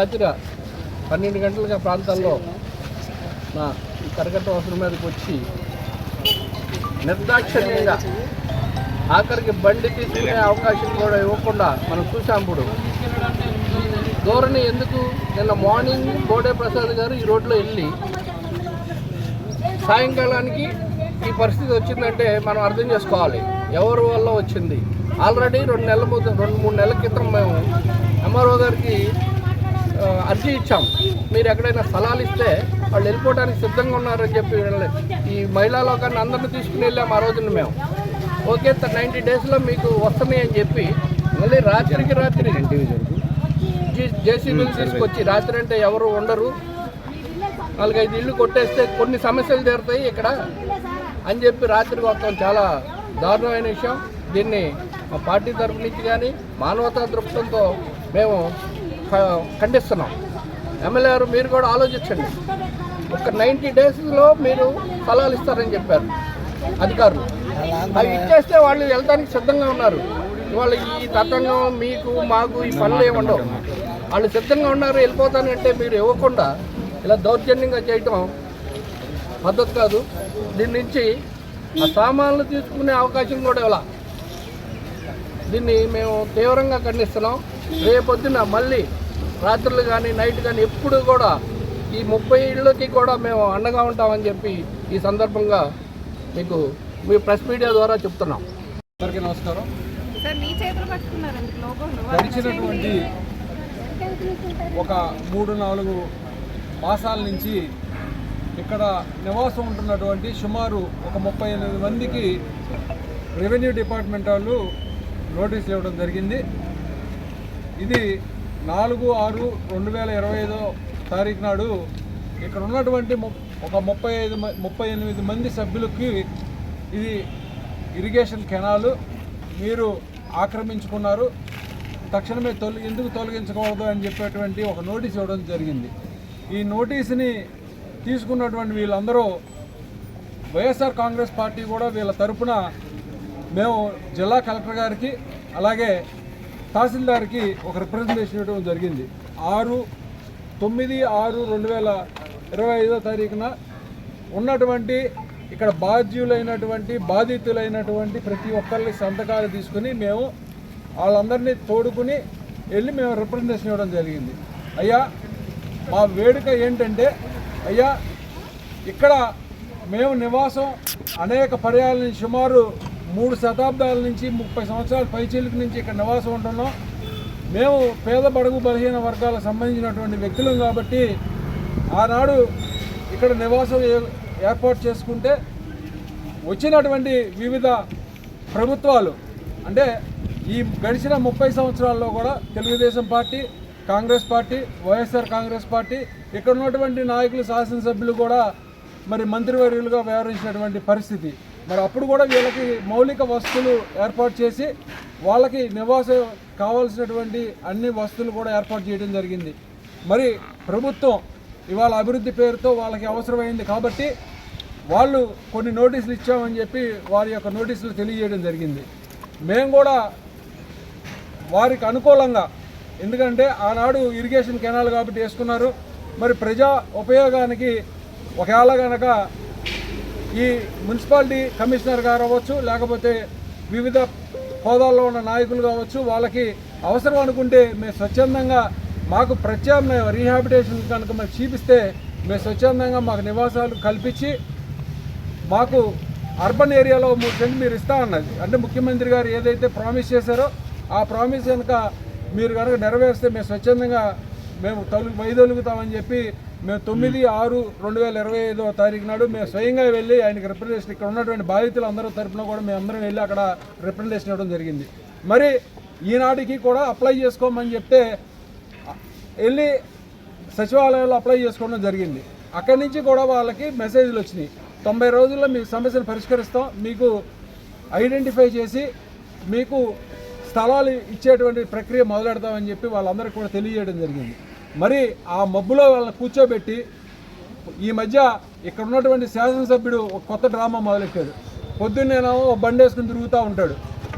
రాత్రి పన్నెండు గంటల ప్రాంతాల్లో నా ఈ కరకట్ట అవసరం మీదకి వచ్చి నిర్దాక్షిణ్యంగా ఆఖరికి బండి తీసుకునే అవకాశం కూడా ఇవ్వకుండా మనం చూసాం ఇప్పుడు. ధోరణి ఎందుకు? నిన్న మార్నింగ్ బోడే ప్రసాద్ గారు ఈ రోడ్లో వెళ్ళి సాయంకాలానికి ఈ పరిస్థితి వచ్చిందంటే మనం అర్థం చేసుకోవాలి. ఎవరి వల్ల వచ్చింది? ఆల్రెడీ రెండు నెలల రెండు మూడు నెలల క్రితం మేము ఎంఆర్ఓ గారికి అర్జీ ఇచ్చాం. మీరు ఎక్కడైనా స్థలాలు ఇస్తే వాళ్ళు వెళ్ళిపోవడానికి సిద్ధంగా ఉన్నారని చెప్పి ఈ మహిళా లోకాన్ని అందరిని తీసుకుని వెళ్ళాం ఆ రోజున మేము. ఓకే నైంటీ డేస్లో మీకు వస్తున్నాయి అని చెప్పి మళ్ళీ రాత్రికి రాత్రి జేసీబీలు తీసుకొచ్చి రాత్రి అంటే ఎవరు ఉండరు. నాలుగైదు ఇళ్ళు కొట్టేస్తే కొన్ని సమస్యలు తీరుతాయి ఇక్కడ అని చెప్పి రాత్రి మొత్తం చాలా దారుణమైన విషయం. దీన్ని మా పార్టీ తరపు నుంచి కానీ మానవతా దృక్పథంతో మేము ఖండిస్తున్నాం. ఎమ్మెల్యే గారు మీరు కూడా ఆలోచించండి. ఒక నైంటీ డేస్లో మీరు ఫలాలు ఇస్తారని చెప్పారు అధికారులు. అవి ఇచ్చేస్తే వాళ్ళు వెళ్ళడానికి సిద్ధంగా ఉన్నారు. ఇవాళ ఈ తతంగం మీకు మాకు ఈ పనులు ఏమి ఉండవు. వాళ్ళు సిద్ధంగా ఉన్నారు వెళ్ళిపోతానంటే మీరు ఇవ్వకుండా ఇలా దౌర్జన్యంగా చేయటం పద్ధతి కాదు. దీని నుంచి ఆ సామాన్లు తీసుకునే అవకాశం కూడా ఇలా దీన్ని మేము తీవ్రంగా ఖండిస్తున్నాం. రేపొద్దున మళ్ళీ రాత్రులు కానీ నైట్ కానీ ఎప్పుడు కూడా ఈ ముప్పై ఇళ్ళకి కూడా మేము అండగా ఉంటామని చెప్పి ఈ సందర్భంగా మీకు మీ ప్రెస్ మీడియా ద్వారా చెప్తున్నాం. అందరికీ నమస్కారం. గడిచినటువంటి ఒక మూడు నాలుగు మాసాల నుంచి ఇక్కడ నివాసం ఉంటున్నటువంటి సుమారు ఒక ముప్పై ఎనిమిది మందికి రెవెన్యూ డిపార్ట్మెంట్ వాళ్ళు నోటీసులు ఇవ్వడం జరిగింది. ఇది నాలుగు ఆరు రెండు వేల ఇరవై ఐదో తారీఖు నాడు ఇక్కడ ఉన్నటువంటి ము- ఒక ముప్పై ఐదు ముప్పై ఎనిమిది మంది సభ్యులకి ఇది ఇరిగేషన్ కెనాలు మీరు ఆక్రమించుకున్నారు. తక్షణమే తొలగి ఎందుకు తొలగించకూడదు అని చెప్పేటువంటి ఒక నోటీస్ ఇవ్వడం జరిగింది. ఈ నోటీస్ని తీసుకున్నటువంటి వీళ్ళందరూ వైఎస్ఆర్ కాంగ్రెస్ పార్టీ కూడా వీళ్ళ తరపున మేము జిల్లా కలెక్టర్ గారికి అలాగే తహసీల్దార్కి ఒక రిప్రజెంటేషన్ ఇవ్వడం జరిగింది. ఆరు తొమ్మిది ఆరు రెండు వేల ఇరవై ఐదో తారీఖున ఉన్నటువంటి ఇక్కడ బాధ్యులైనటువంటి బాధితులైనటువంటి ప్రతి ఒక్కరి సంతకాలు తీసుకుని మేము వాళ్ళందరినీ తోడుకుని వెళ్ళి మేము రిప్రజెంటేషన్ ఇవ్వడం జరిగింది. అయ్యా మా వేడుక ఏంటంటే అయ్యా ఇక్కడ మేము నివాసం అనేక పర్యాల నుంచి సుమారు మూడు శతాబ్దాల నుంచి ముప్పై సంవత్సరాల పైచీలకు నుంచి ఇక్కడ నివాసం ఉంటున్నాం. మేము పేద బడుగు బలహీన వర్గాలకు సంబంధించినటువంటి వ్యక్తులం కాబట్టి ఆనాడు ఇక్కడ నివాసం ఏ- ఏర్పాటు చేసుకుంటే వచ్చినటువంటి వివిధ ప్రభుత్వాలు అంటే ఈ గడిచిన ముప్పై సంవత్సరాల్లో కూడా Telugu Desam party Congress party YSR Congress party ఇక్కడ ఉన్నటువంటి నాయకులు శాసనసభ్యులు కూడా మరి మంత్రివర్యులుగా వ్యవహరించినటువంటి పరిస్థితి. మరి అప్పుడు కూడా వీళ్ళకి మౌలిక వస్తువులు ఏర్పాటు చేసి వాళ్ళకి నివాసం కావాల్సినటువంటి అన్ని వస్తువులు కూడా ఏర్పాటు చేయడం జరిగింది. మరి ప్రభుత్వం ఇవాళ అభివృద్ధి పేరుతో వాళ్ళకి అవసరమైంది కాబట్టి వాళ్ళు కొన్ని నోటీసులు ఇచ్చామని చెప్పి వారి యొక్క నోటీసులు తెలియజేయడం జరిగింది. మేము కూడా వారికి అనుకూలంగా ఎందుకంటే ఆనాడు ఇరిగేషన్ కెనాల్ కాబట్టి వేసుకున్నారు. మరి ప్రజా ఉపయోగానికి ఒకవేళ కనుక ఈ మున్సిపాలిటీ కమిషనర్ గారు అవ్వచ్చు లేకపోతే వివిధ హోదాల్లో ఉన్న నాయకులు కావచ్చు వాళ్ళకి అవసరం అనుకుంటే మేము స్వచ్ఛందంగా మాకు ప్రత్యామ్నాయం రీహాబిటేషన్ కనుక మాకు చూపిస్తే మేము స్వచ్ఛందంగా మాకు నివాసాలు కల్పించి మాకు అర్బన్ ఏరియాలో మూడు సెంట్ మీరు ఇస్తా అన్నది. అంటే ముఖ్యమంత్రి గారు ఏదైతే ప్రామిస్ చేశారో ఆ ప్రామిస్ కనుక మీరు కనుక నెరవేరిస్తే మేము స్వచ్ఛందంగా మేము తొలగి వైదొలుగుతామని చెప్పి మేము తొమ్మిది ఆరు రెండు వేల ఇరవై ఐదో తారీఖు నాడు మేము స్వయంగా వెళ్ళి ఆయనకి రిప్రజెంటేషన్ ఇక్కడ ఉన్నటువంటి బాధితులు అందరూ తరపున కూడా మేము అందరం వెళ్ళి అక్కడ రిప్రజెంటేషన్ ఇవ్వడం జరిగింది. మరి ఈనాటికి కూడా అప్లై చేసుకోమని చెప్తే వెళ్ళి సచివాలయంలో అప్లై చేసుకోవడం జరిగింది. అక్కడి నుంచి కూడా వాళ్ళకి మెసేజ్లు వచ్చినాయి. తొంభై రోజుల్లో మీకు సమస్యను పరిష్కరిస్తాం మీకు ఐడెంటిఫై చేసి మీకు స్థలాలు ఇచ్చేటువంటి ప్రక్రియ మొదలెడతామని చెప్పి వాళ్ళందరికీ కూడా తెలియజేయడం జరిగింది. మరి ఆ మబ్బులో వాళ్ళని కూర్చోబెట్టి ఈ మధ్య ఇక్కడ ఉన్నటువంటి శాసనసభ్యుడు ఒక కొత్త డ్రామా మొదలెట్టాడు. పొద్దున్నేనేమో ఒక బండి వేసుకుని తిరుగుతూ ఉంటాడు.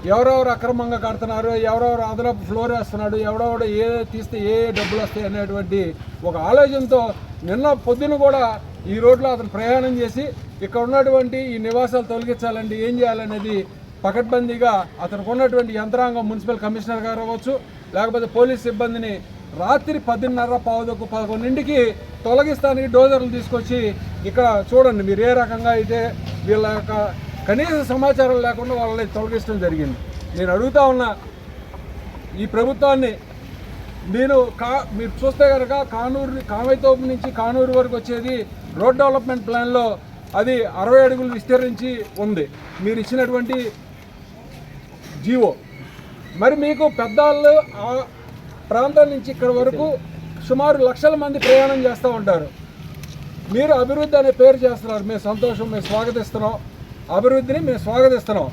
ఎవరెవరు అక్రమంగా కడుతున్నారు ఎవరెవరు అదనపు ఫ్లోర్ వేస్తున్నాడు ఎవడెవడ ఏ తీస్తే ఏ ఏ డబ్బులు వస్తాయి అనేటువంటి ఒక ఆలోచనతో నిన్న పొద్దున కూడా ఈ రోడ్లో అతను ప్రయాణం చేసి ఇక్కడ ఉన్నటువంటి ఈ నివాసాలు తొలగించాలంటే ఏం చేయాలనేది పకడ్బందీగా అతనికి ఉన్నటువంటి యంత్రాంగం మున్సిపల్ కమిషనర్ గారు అవ్వచ్చు లేకపోతే పోలీస్ సిబ్బందిని రాత్రి పదిన్నర పావుదకు పదకొండింటికి తొలగిస్తానికి డోజర్లు తీసుకొచ్చి ఇక్కడ చూడండి మీరు ఏ రకంగా అయితే వీళ్ళ యొక్క కనీస సమాచారం లేకుండా వాళ్ళని తొలగించడం జరిగింది. నేను అడుగుతా ఉన్నా ఈ ప్రభుత్వాన్ని మీరు కా మీరు చూస్తే కనుక కానూరు కామైతోపు నుంచి కానూరు వరకు వచ్చేది రోడ్ డెవలప్మెంట్ ప్లాన్లో అది అరవై అడుగులు విస్తరించి ఉంది. మీరు ఇచ్చినటువంటి జీవో. మరి మీకు పెద్దవాళ్ళు ప్రాంతం నుంచి ఇక్కడ వరకు సుమారు లక్షల మంది ప్రయాణం చేస్తూ ఉంటారు. మీరు అభివృద్ధి అనే పేరు చేస్తున్నారు. మేము సంతోషం మేము స్వాగతిస్తున్నాం. అభివృద్ధిని మేము స్వాగతిస్తున్నాం.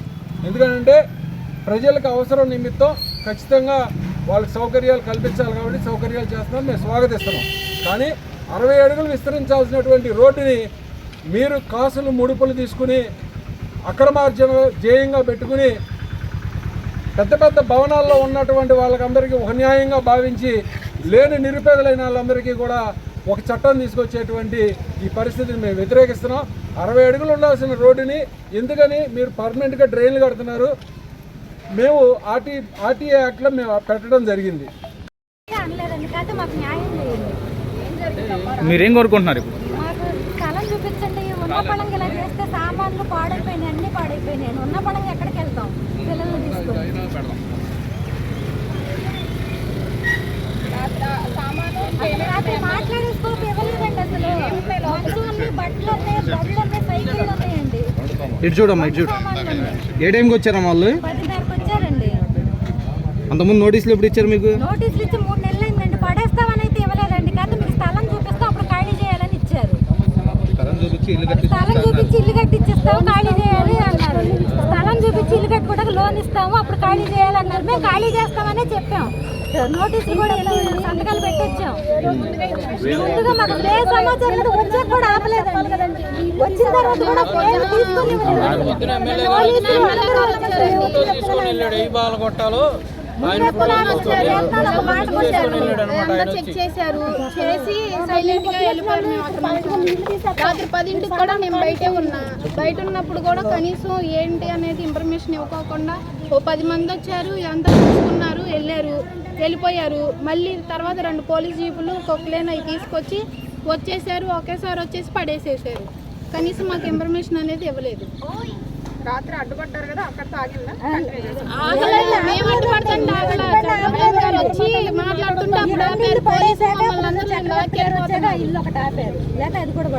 ఎందుకంటే ప్రజలకు అవసరం నిమిత్తం ఖచ్చితంగా వాళ్ళకి సౌకర్యాలు కల్పించాలి కాబట్టి సౌకర్యాలు చేస్తున్నాం మేము స్వాగతిస్తున్నాం. కానీ అరవై అడుగులు విస్తరించాల్సినటువంటి రోడ్డుని మీరు కాసులు ముడుపులు తీసుకుని అక్రమార్జన జేయంగా పెట్టుకుని పెద్ద పెద్ద భవనాల్లో ఉన్నటువంటి వాళ్ళకందరికీ ఒక న్యాయంగా భావించి లేని నిరుపేదలైన వాళ్ళందరికీ కూడా ఒక చట్టం తీసుకొచ్చేటువంటి ఈ పరిస్థితిని మేము వ్యతిరేకిస్తున్నాం. అరవై అడుగులు ఉండాల్సిన రోడ్డుని ఎందుకని మీరు పర్మనెంట్గా డ్రైన్లు కడుతున్నారు? మేము ఆర్టీ ఆర్టీఏ యాక్ట్లో మేము పెట్టడం జరిగింది. అనలేదండి కాకపోతే మాకు న్యాయం చేయండి మీరేం కోరుకుంటున్నారు ఇప్పుడు? స్థలం చూపించండి. ఉన్న పడంగా ఇలా చేస్తే సామాన్లు పాడైపోయినాయి అన్ని పాడైపోయినాయి. ఉన్న పడంగా ఎక్కడికి వెళ్తాం పిల్లల్ని తీసుకొని. అసలు రాత్రి మాట్లాడే స్కోప్ ఇవ్వలేదండి అసలు. బట్టలు ఉన్నాయి బట్టలు ఉన్నాయి సైకిళ్ళు ఉన్నాయండి. ఇటు చూడమ్మా ఇటు చూడు. ఏ టైంకి వచ్చారమ్మా వాళ్ళు? పదిన్నరకు వచ్చారండి. అంతకుముందు నోటీసులు ఎప్పుడు ఇచ్చారు మీకు? నోటీసులు ఇచ్చి మూడు నెలలు అయిందండి పడేస్తామని అయితే ఇవ్వలేదండి కాదు మీకు స్థలం చూపిస్తాం అప్పుడు ఖాళీ చేయాలని ఇచ్చారు స్థలం చూపించి ఇల్లు కట్టించిస్తాము ఖాళీ చేయాలి అన్నారు. స్థలం చూపించి ఇల్లు కట్టుకోవడానికి లోన్ ఇస్తాము అప్పుడు ఖాళీ చేయాలన్నారు. మేము ఖాళీ చేస్తామనే చెప్పాం. నోటీసులు కూడా సంతకాలు పెట్టొచ్చాం. ముందుగా మాకు ఏ సమాచారం వచ్చాక కూడా ఆపలేదండి. వచ్చిన తర్వాత కూడా పేర్లు తీసుకొని ఇవ్వలేదు. పోలీసులు అందరూ చెక్ చేశారు. చేసి సైలెంట్గా వెళ్ళిపోయారు. రాత్రి పదింటికి కూడా నేను బయటే ఉన్నా. బయట ఉన్నప్పుడు కూడా కనీసం ఏంటి అనేది ఇన్ఫర్మేషన్ ఇవ్వకోకుండా ఓ పది మంది వచ్చారు అంతా చూసుకున్నారు వెళ్ళారు వెళ్ళిపోయారు. మళ్ళీ తర్వాత రెండు పోలీస్ జీపులు కొక్లేన్ అవి తీసుకొచ్చి వచ్చేసారు ఒకేసారి వచ్చేసి పడేసేసారు. కనీసం మాకు ఇన్ఫర్మేషన్ అనేది ఇవ్వలేదు. రాత్రి అడ్డుపడ్డారు కదా అక్కడ తాగిందా. ఇల్లు ఒకటి ఆపారు. లేకపోతే అది కూడా